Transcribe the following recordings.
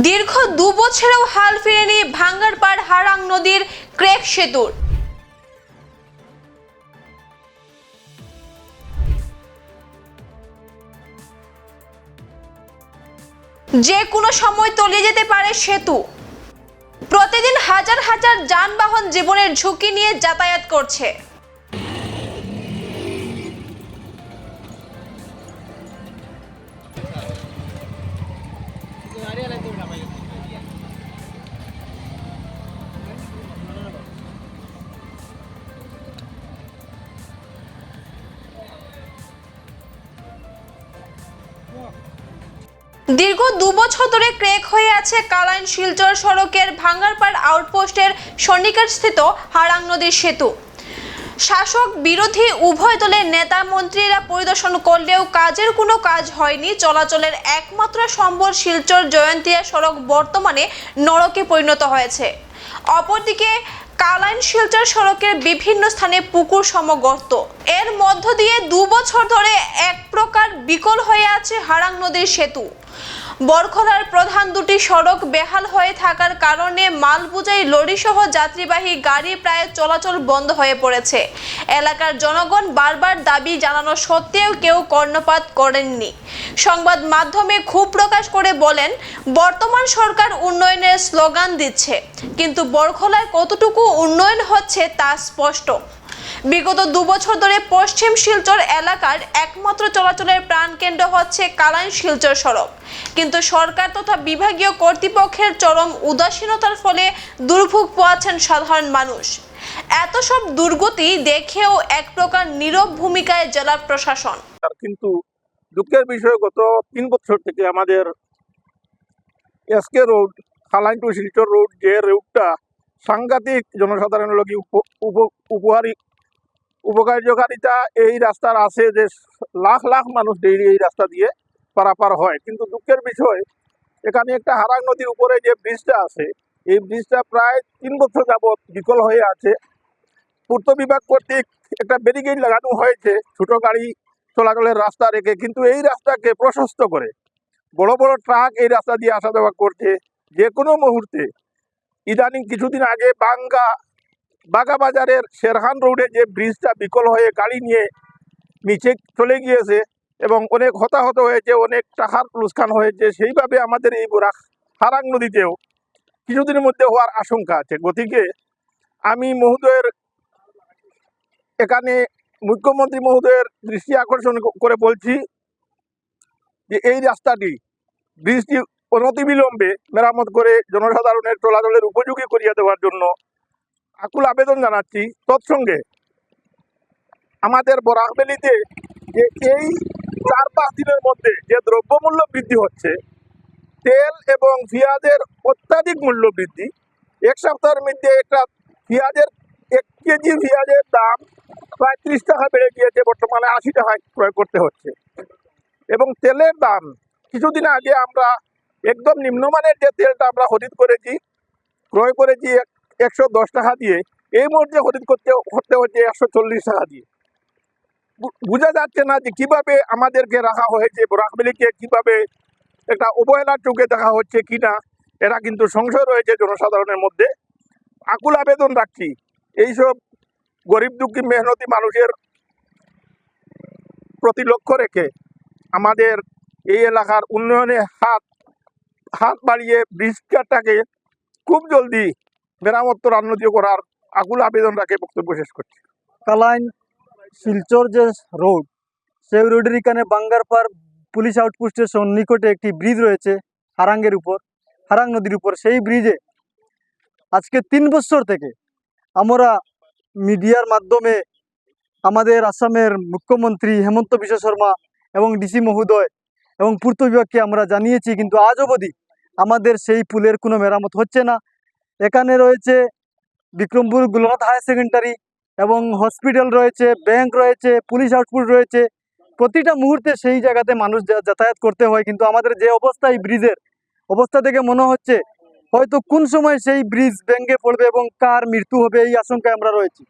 দীর্ঘ দু বছরেও হাল ফিরেনি ভাঙ্গারপাড় হারাং নদীর ক্রেক সেতুর। যে কোনো সময় তলিয়ে যেতে পারে সেতু। প্রতিদিন হাজার হাজার যানবাহন জীবনের ঝুঁকি নিয়ে যাতায়াত করছে। দীর্ঘ দু বছর ধরে ক্রেক হয়ে আছে কালাইন শিলচর সড়কের ভাঙ্গারপাড় আউটপোস্টের সন্নিকটস্থিত হারাং নদীর সেতু। শাসক বিরোধী উভয় দলের নেতা মন্ত্রীরা পরিদর্শন করলেও কাজের কোনো কাজ হয়নি। চলাচলের একমাত্র সম্বল শিলচর জয়ন্তিয়া সড়ক বর্তমানে নরকে পরিণত হয়েছে। অপরদিকে কালাইন শিলচর সড়কের বিভিন্ন স্থানে পুকুর সমগর্ত। এর মধ্য দিয়ে দু বছর ধরে এক প্রকার বিকল হয়ে আছে হারাং নদীর সেতু। বরখলার প্রধান দুটি সড়ক বেহাল হয়ে থাকার কারণে মাল বোঝাই লরিসহ যাত্রীবাহী গাড়ি প্রায় চলাচল বন্ধ হয়ে পড়েছে। এলাকার জনগণ বারবার দাবি জানানো সত্ত্বেও কেউ কর্ণপাত করেননি। সংবাদ মাধ্যমে ক্ষোভ প্রকাশ করে বলেন, বর্তমান সরকার উন্নয়নের স্লোগান দিচ্ছে, কিন্তু বরখলায় কতটুকু উন্নয়ন হচ্ছে তা স্পষ্ট। বিগত দুবছর ধরে পশ্চিম শিলচর এলাকার একমাত্র চলাচলের প্রাণকেন্দ্র হচ্ছে কালাইন শিলচর সড়ক। কিন্তু সরকার তথা বিভাগীয় কর্তৃপক্ষের চরম উদাসীনতার ফলে দুর্ভোগ পোয়াচ্ছেন সাধারণ মানুষ। এত সব দুর্গতি দেখেও এক প্রকার নীরব ভূমিকায় জেলা প্রশাসন। কিন্তু দুঃখের বিষয়, গত তিন বছর থেকে আমাদের SK road Khalain to Silchar road যে রুটটা সাংঘাতিক জনসাধারণের উপ- উপহারী উপকার্যকারিতা এই রাস্তার আছে যে লাখ লাখ মানুষ ডেইলি এই রাস্তা দিয়ে পারাপার হয়। কিন্তু দুঃখের বিষয়, এখানে একটা হারাং নদীর উপরে যে ব্রিজটা আছে, এই ব্রিজটা প্রায় তিন বছর যাবৎ বিকল হয়ে আছে। পূর্ত বিভাগ কর্তৃক একটা ব্যারিকেড লাগানো হয়েছে, ছোট গাড়ি চলাচলের রাস্তা রেখে। কিন্তু এই রাস্তাকে প্রশস্ত করে, বড় বড় ট্রাক এই রাস্তা দিয়ে আসা যাওয়া করছে। যে কোনো মুহূর্তে, ইদানিং কিছুদিন আগে বাঙ্গা বাগা বাজারের শেরহান রোডে যে ব্রিজটা বিকল হয়ে গাড়ি নিয়ে নিচে চলে গিয়েছে এবং অনেক হতাহত হয়েছে, অনেক টাকার লুস্কান হয়েছে, সেইভাবে আমাদের এই বুড়া হারাং নদীতেও কিছুদিনের মধ্যে হওয়ার আশঙ্কা আছে। গতিকে আমি মহোদয়ের এখানে মুখ্যমন্ত্রী মহোদয়ের দৃষ্টি আকর্ষণ করে বলছি যে এই রাস্তাটি ব্রিজটি অনতিবিলম্বে মেরামত করে জনসাধারণের চলাচলের উপযোগী করিয়ে দেওয়ার জন্য আকুল আবেদন জানাচ্ছি তৎসঙ্গে। আমাদের বরাকবেলিতে যে এই চার পাঁচ দিনের মধ্যে যে দ্রব্যমূল্য বৃদ্ধি হচ্ছে, তেল এবং পেঁয়াজের অত্যাধিক মূল্য বৃদ্ধি, এক সপ্তাহের মধ্যে একটা পেঁয়াজের এক কেজি পেঁয়াজের দাম প্রায় ত্রিশ টাকা বেড়ে গিয়েছে, বর্তমানে আশি টাকায় ক্রয় করতে হচ্ছে। এবং তেলের দাম, কিছুদিন আগে আমরা একদম নিম্নমানের যে তেলটা আমরা খরিদ করেছি, ক্রয় করেছি এক- একশো দশ টাকা দিয়ে, এই মুহূর্তে খরিদ করতে করতে হচ্ছে একশো চল্লিশ টাকা দিয়ে। বোঝা যাচ্ছে না যে কীভাবে আমাদেরকে রাখা হয়েছে, বরাকবেলিকে কীভাবে একটা অবহেলার চোখে দেখা হচ্ছে কিনা এরা কিন্তু সংশয় রয়েছে জনসাধারণের মধ্যে। আকুল আবেদন রাখছি, এইসব গরিব দুঃখী মেহনতি মানুষের প্রতি লক্ষ্য রেখে আমাদের এই এলাকার উন্নয়নে হাত হাত বাড়িয়ে ব্রিজটাকে খুব জলদি মেরামত রাজনীতি করার আকুল আবেদন রাখে বক্তব্য শেষ করছি। কালাইন শিলচর যে রোড, সেই রোডের এখানে বাঙ্গারপাড় পুলিশ আউটপোস্টের নিকটে একটি ব্রিজ রয়েছে হারাঙ্গের উপর, হারাং নদীর উপর। সেই ব্রিজে আজকে তিন বছর থেকে আমরা মিডিয়ার মাধ্যমে আমাদের আসামের মুখ্যমন্ত্রী হেমন্ত বিশ্ব শর্মা এবং ডিসি মহোদয় এবং পূর্ত বিভাগকে আমরা জানিয়েছি, কিন্তু আজ অবধি আমাদের সেই পুলের কোনো মেরামত হচ্ছে না। এখানে রয়েছে বিক্রমপুর গুলনাথ হায়ার সেকেন্ডারি এবং হসপিটাল রয়েছে, ব্যাংক রয়েছে, পুলিশ আউটপুট রয়েছে। প্রতিটা মুহূর্তে সেই জায়গাতে মানুষ যাতায়াত করতে হয়। কিন্তু আমাদের যে অবস্থা এই ব্রিজের, অবস্থা থেকে মনে হচ্ছে হয়তো কোন সময় সেই ব্রিজ ভেঙে পড়বে এবং কার মৃত্যু হবে এই আশঙ্কায় আমরা রয়েছি।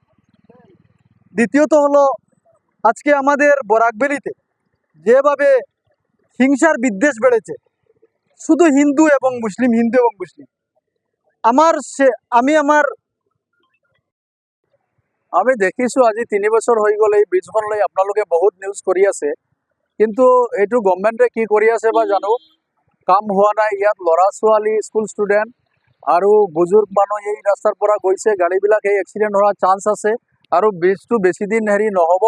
দ্বিতীয়ত হলো আজকে আমাদের বরাকবেলিতে যেভাবে হিংসার বিদ্বেষ বেড়েছে, শুধু হিন্দু এবং মুসলিম, হিন্দু এবং মুসলিম আমাৰ সে আমি আমাৰ আমি দেখিছো আজি তিনি বছৰ হৈ গ'ল এই ব্ৰিজখন লৈ। আপোনালোকে বহুত নিউজ কৰি আছে। কিন্তু এইটো গভমেণ্টে কি কৰি আছে বা জানো? কাম হোৱা নাই। ইয়াত ল'ৰা ছোৱালী স্কুল ষ্টুডেণ্ট আৰু বুজুৰ্গ মানুহ এই ৰাস্তাৰ পৰা গৈছে। গাড়ীবিলাক এই এক্সিডেণ্ট হোৱাৰ চান্স আছে আৰু ব্ৰিজটো বেছি দিন হেৰি নহ'ব।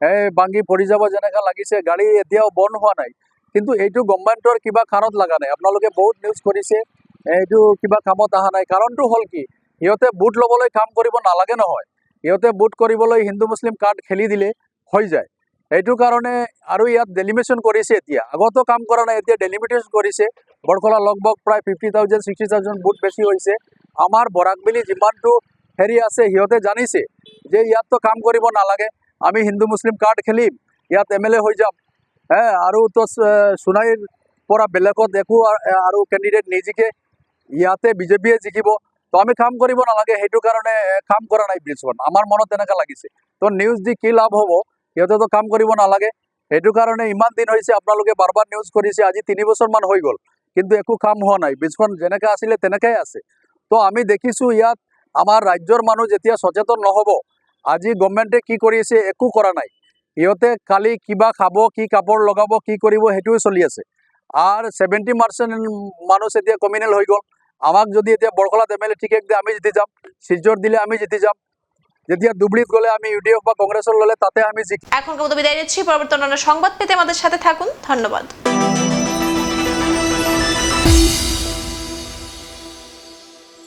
এই ভাঙি পৰি যাব যেনেকুৱা লাগিছে। গাড়ী এতিয়াও বন্ধ হোৱা নাই। কিন্তু এইটো গভমেণ্টৰ কিবা কাণত লগা নাই। আপোনালোকে বহুত নিউজ কৰিছে। এইটো কিবা কামত অহা নাই। কাৰণটো হ'ল কি সিহঁতে বুট ল'বলৈ কাম কৰিব নালাগে নহয়। সিহঁতে বুট কৰিবলৈ হিন্দু মুছলিম কাৰ্ড খেলি দিলে হৈ যায়। এইটো কাৰণে আৰু ইয়াত ডেলিমিটেশ্যন কৰিছে এতিয়া। আগতো কাম কৰা নাই এতিয়া ডেলিমিটেশ্যন কৰিছে। বৰকলা লগভগ প্ৰায় ফিফটি থাউজেণ্ড ছিক্সটি থাউজেণ্ড বুট বেছি হৈছে। আমাৰ বৰাকবেলি যিমানটো হেৰি আছে সিহঁতে জানিছে যে ইয়াততো কাম কৰিব নালাগে। আমি হিন্দু মুছলিম কাৰ্ড খেলিম। ইয়াত এম এল এ হৈ যাম। হে আৰু তো সোণাৰীৰ পৰা বেলেগত একো আৰু কেণ্ডিডেট নিজিকে ইয়াতে বিজেপিয়ে জিকিব। তো আমি কাম কৰিব নালাগে সেইটো কাৰণে কাম কৰা নাই ব্ৰিজখন আমাৰ মনত তেনেকুৱা লাগিছে। তো নিউজ দি কি লাভ হ'ব সিহঁতেতো কাম কৰিব নালাগে। সেইটো কাৰণে ইমান দিন হৈছে আপোনালোকে বাৰ বাৰ নিউজ কৰিছে আজি তিনি বছৰমান হৈ গ'ল। কিন্তু একো কাম হোৱা নাই। ব্ৰিজখন যেনেকৈ আছিলে তেনেকৈ আছে। তো আমি দেখিছোঁ ইয়াত আমাৰ ৰাজ্যৰ মানুহ যেতিয়া সচেতন নহ'ব আজি গভমেণ্টে কি কৰিছে একো কৰা নাই। সিহঁতে কালি কিবা খাব কি কাপোৰ লগাব কি কৰিব সেইটোৱে চলি আছে। আৰু ছেভেণ্টি পাৰ্চেণ্ট মানুহ এতিয়া কমিউনেল হৈ গ'ল। আমাক যদি এতিয়া বৰকলাত এম এল এ টিকেট দিয়ে, আমি জিতি যাম। শিলচৰ দিলে আমি জিতি যাম। যেতিয়া ধুবুৰীত গ'লে আমি ইউ ডি এফ বা কংগ্ৰেছৰ ল'লে, তাতে আমি জিকি এখন বিদায় নিচ্ছি। পরবর্তী অন্যান্য সংবাদ পেতে আমাদের সাথে থাকুন। ধন্যবাদ।